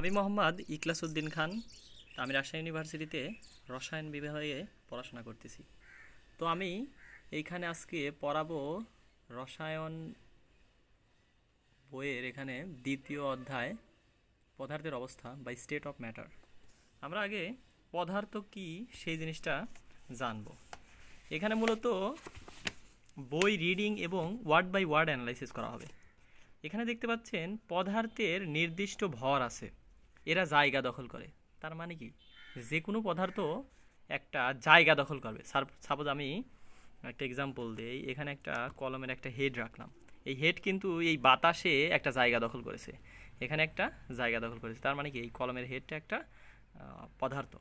আমি মোহাম্মদ ইকলাসউদ্দিন খান আমি রাজশাহী ইউনিভার্সিটিতে রসায়ন বিভাগে পড়াশোনা করতেছি। তো আমি এইখানে আজকে পড়াবো রসায়ন বইয়ের এখানে দ্বিতীয় অধ্যায়, পদার্থের অবস্থা বাই স্টেট অফ ম্যাটার আমরা আগে পদার্থ কি, সেই জিনিসটা জানব। এখানে মূলত বই রিডিং এবং ওয়ার্ড বাই ওয়ার্ড অ্যানালাইসিস করা হবে। এখানে দেখতে পাচ্ছেন পদার্থের নির্দিষ্ট ভর আছে। এরা জায়গা দখল করে। তার মানে কি? যে কোনো পদার্থ একটা জায়গা দখল করবে। সাপোজ আমি একটা এক্সাম্পল দিই, এখানে একটা কলমের একটা হেড রাখলাম। এই হেড কিন্তু এই বাতাসে একটা জায়গা দখল করেছে। এখানে একটা জায়গা দখল করেছে। তার মানে কি? এই কলমের হেডটা একটা পদার্থ।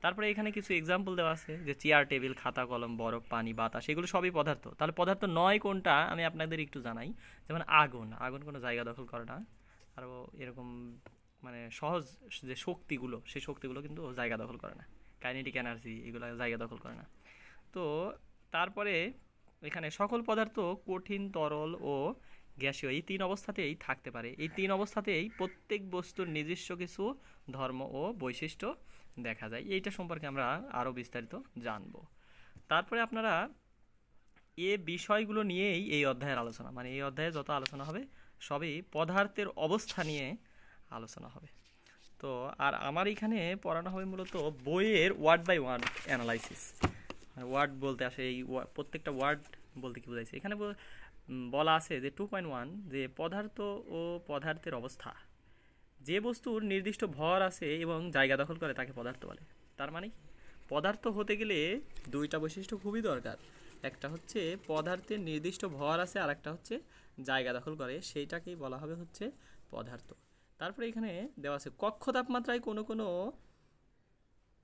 তারপরে এখানে কিছু এক্সাম্পল দেওয়া আছে, যে চেয়ার টেবিল খাতা, কলম, বরফ, পানি, বাতাস, এগুলো সবই পদার্থ। তাহলে পদার্থ নয় কোনটা আমি আপনাদের একটু জানাই। যেমন আগুন। আগুন কোনো জায়গা দখল করে না। আরও এরকম মানে সহজ যে শক্তিগুলো, সেই শক্তিগুলো কিন্তু জায়গা দখল করে না। কাইনেটিক এনার্জি এগুলো জায়গা দখল করে না। তো তারপরে এখানে সকল পদার্থ কঠিন, তরল ও গ্যাসীয় এই তিন অবস্থাতেই থাকতে পারে। এই তিন অবস্থাতেই প্রত্যেক বস্তুর নিজস্ব কিছু ধর্ম ও বৈশিষ্ট্য দেখা যায়। এইটা সম্পর্কে আমরা আরও বিস্তারিত জানব। তারপরে আপনারা এ বিষয়গুলো নিয়েই এই অধ্যায়ের আলোচনা মানে এই অধ্যায়ে যত আলোচনা হবে, সবই পদার্থের অবস্থা নিয়ে আলোচনা হবে। তো আর আমার এখানে পড়ানো হবে মূলত বইয়ের word by word analysis word বলতে আসে, এই প্রত্যেকটা ওয়ার্ড বলতে কি বোঝাইছে? এখানে বলা আছে যে টু পয়েন্ট ওয়ান যে পদার্থ ও পদার্থের অবস্থা। যে বস্তুর নির্দিষ্ট ভর আছে এবং জায়গা দখল করে তাকে পদার্থ বলে। তার মানে কি? পদার্থ হতে গেলে দুইটা বৈশিষ্ট্য খুবই দরকার। একটা হচ্ছে পদার্থের নির্দিষ্ট ভর আছে আর একটা হচ্ছে জায়গা দখল করে। সেইটাকেই বলা হবে হচ্ছে পদার্থ। তারপরে এখানে দেওয়া আছে, কক্ষ তাপমাত্রায় কোনো কোনো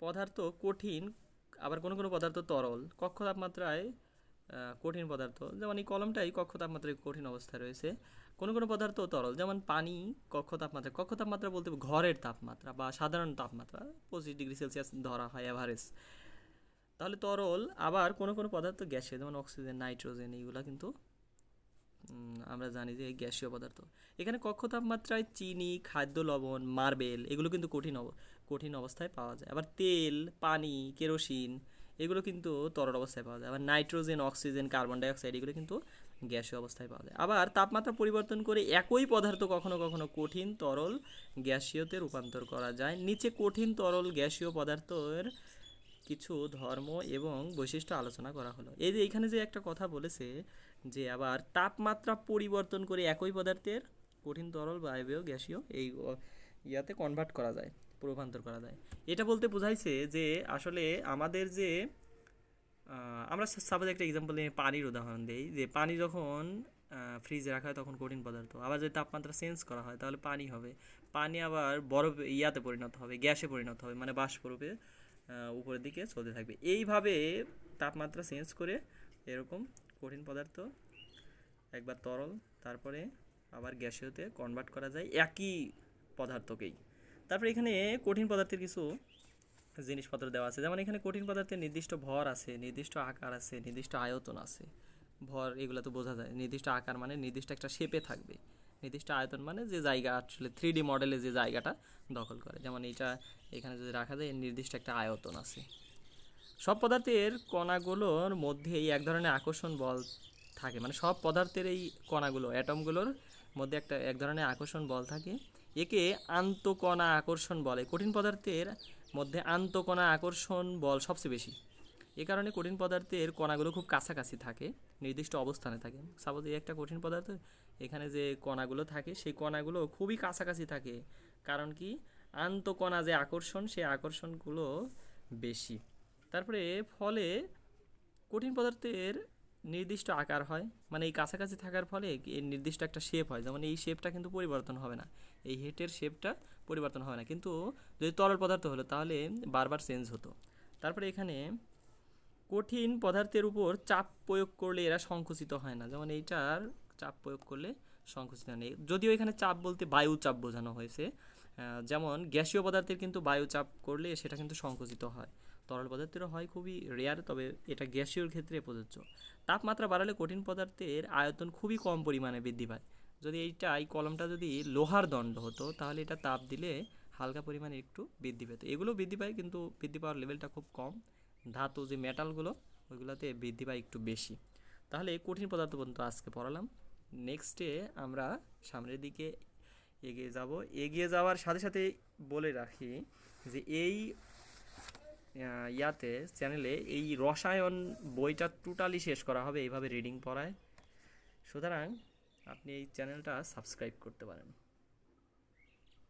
পদার্থ কঠিন, আবার কোনো কোনো পদার্থ তরল। কক্ষ তাপমাত্রায় কঠিন পদার্থ, যেমন এই কলমটাই কক্ষ তাপমাত্রায় কঠিন অবস্থায় রয়েছে। কোনো কোনো পদার্থ তরল, যেমন পানি, কক্ষ তাপমাত্রা কক্ষ তাপমাত্রা বলতে ঘরের তাপমাত্রা বা সাধারণ তাপমাত্রা, পঁচিশ ডিগ্রি সেলসিয়াস ধরা হয় অ্যাভারেজ তাহলে তরল, আবার কোনো কোনো পদার্থ গ্যাসীয় যেমন অক্সিজেন, নাইট্রোজেন, এইগুলা কিন্তু আমরা জানি যে গ্যাসীয় পদার্থ। এখানে কক্ষ তাপমাত্রায় চিনি, খাদ্য লবণ, মার্বেল, এগুলো কিন্তু কঠিন কঠিন অবস্থায় পাওয়া যায়। আবার তেল, পানি, কেরোসিন, এগুলো কিন্তু তরল অবস্থায় পাওয়া যায়। আবার নাইট্রোজেন, অক্সিজেন, কার্বন ডাইঅক্সাইড, এগুলো কিন্তু গ্যাসীয় অবস্থায় পাওয়া যায়। আবার তাপমাত্রা পরিবর্তন করে একই পদার্থ কখনো কখনো কঠিন তরল গ্যাসীয়তে রূপান্তর করা যায়। নিচে কঠিন তরল গ্যাসীয় পদার্থের কিছু ধর্ম এবং বৈশিষ্ট্য আলোচনা করা হলো। এই যে এখানে যে একটা কথা বলেছে যে আবার তাপমাত্রা পরিবর্তন করে একই পদার্থের কঠিন তরল বায়বীয় গ্যাসীয় এই ইয়াতে কনভার্ট করা যায় রূপান্তর করা যায়। এটা বলতে বোঝাইছে যে আসলে আমাদের যে আমরা সাপোজ একটা এক্সাম্পল নিয়ে পানির উদাহরণ দিই, যে পানি যখন ফ্রিজে রাখা হয় তখন কঠিন পদার্থ। আবার যদি তাপমাত্রা চেঞ্জ করা হয় তাহলে পানি হবে। পানি আবার বরফ ইয়াতে পরিণত হবে, গ্যাসে পরিণত হবে মানে বাষ্পরূপে উপরের দিকে চলতে থাকবে। এইভাবে তাপমাত্রা চেঞ্জ করে এরকম কঠিন পদার্থ, একবার তরল, তারপরে আবার গ্যাসীয়তে কনভার্ট করা যায় একই পদার্থকেই। তারপরে এখানে কঠিন পদার্থের কিছু জিনিসপত্র দেওয়া আছে। যেমন এখানে কঠিন পদার্থের নির্দিষ্ট ভর আছে, নির্দিষ্ট আকার আছে, নির্দিষ্ট আয়তন আছে। ভর, এগুলো তো বোঝা যায়। নির্দিষ্ট আকার মানে নির্দিষ্ট একটা শেপে থাকবে। নির্দিষ্ট আয়তন মানে যে জায়গা, আসলে থ্রি ডি মডেলে যে জায়গাটা দখল করে। যেমন এইটা এখানে যদি রাখা যায় নির্দিষ্ট একটা আয়তন আছে। সব পদার্থের কণাগুলোর মধ্যে এই এক ধরনের আকর্ষণ বল থাকে। মানে সব পদার্থের এই কণাগুলো, অ্যাটমগুলোর মধ্যে একটা এক ধরনের আকর্ষণ বল থাকে। একে আন্তকণা আকর্ষণ বলে। কঠিন পদার্থের মধ্যে আন্তকণা আকর্ষণ বল সবচেয়ে বেশি। এ কারণে কঠিন পদার্থের কণাগুলো খুব কাছাকাছি থাকে, নির্দিষ্ট অবস্থানে থাকে। সাপোজ এই একটা কঠিন পদার্থ, এখানে যে কণাগুলো থাকে, সেই কণাগুলো খুবই কাছাকাছি থাকে। কারণ কি? আন্তকণা যে আকর্ষণ, সেই আকর্ষণগুলো বেশি। তারপরে ফলে কঠিন পদার্থের নির্দিষ্ট আকার হয়। মানে এই কাছাকাছি থাকার ফলে এর নির্দিষ্ট একটা শেপ হয়। যেমন এই শেপটা কিন্তু পরিবর্তন হবে না। এই হেটের শেপটা পরিবর্তন হবে না। কিন্তু যদি তরল পদার্থ হলো, তাহলে বারবার চেঞ্জ হতো। তারপরে এখানে কঠিন পদার্থের উপর চাপ প্রয়োগ করলে এরা সংকুচিত হয় না। যেমন এইটার চাপ প্রয়োগ করলে সংকুচিত হয় না। যদিও এখানে চাপ বলতে বায়ু চাপ বোঝানো হয়েছে। যেমন গ্যাসীয় পদার্থের কিন্তু বায়ু চাপ করলে সেটা কিন্তু সংকুচিত হয়। তরল পদার্থেরও হয় খুবই রেয়ার তবে এটা গ্যাসীয়র ক্ষেত্রে প্রযোজ্য। তাপমাত্রা বাড়ালে কঠিন পদার্থের আয়তন খুবই কম পরিমাণে বৃদ্ধি পায়। যদি এইটা, এই কলমটা যদি লোহার দণ্ড হতো, তাহলে এটা তাপ দিলে হালকা পরিমাণে একটু বৃদ্ধি পেত। এগুলো বৃদ্ধি পায়, কিন্তু বৃদ্ধি পাওয়ার লেভেলটা খুব কম। ধাতু যে মেটালগুলো ওইগুলোতে বৃদ্ধি পায় একটু বেশি। তাহলে কঠিন পদার্থ পর্যন্ত আজকে পড়ালাম। নেক্সটে আমরা সামনের দিকে এগিয়ে যাব। এগিয়ে যাওয়ার সাথে সাথে বলে রাখি যে এই ইয়াতে চ্যানেলে এই রসায়ন বইটা টোটালি শেষ করা হবে, এইভাবে রিডিং পড়ায়। সুতরাং আপনি এই চ্যানেলটা সাবস্ক্রাইব করতে পারেন।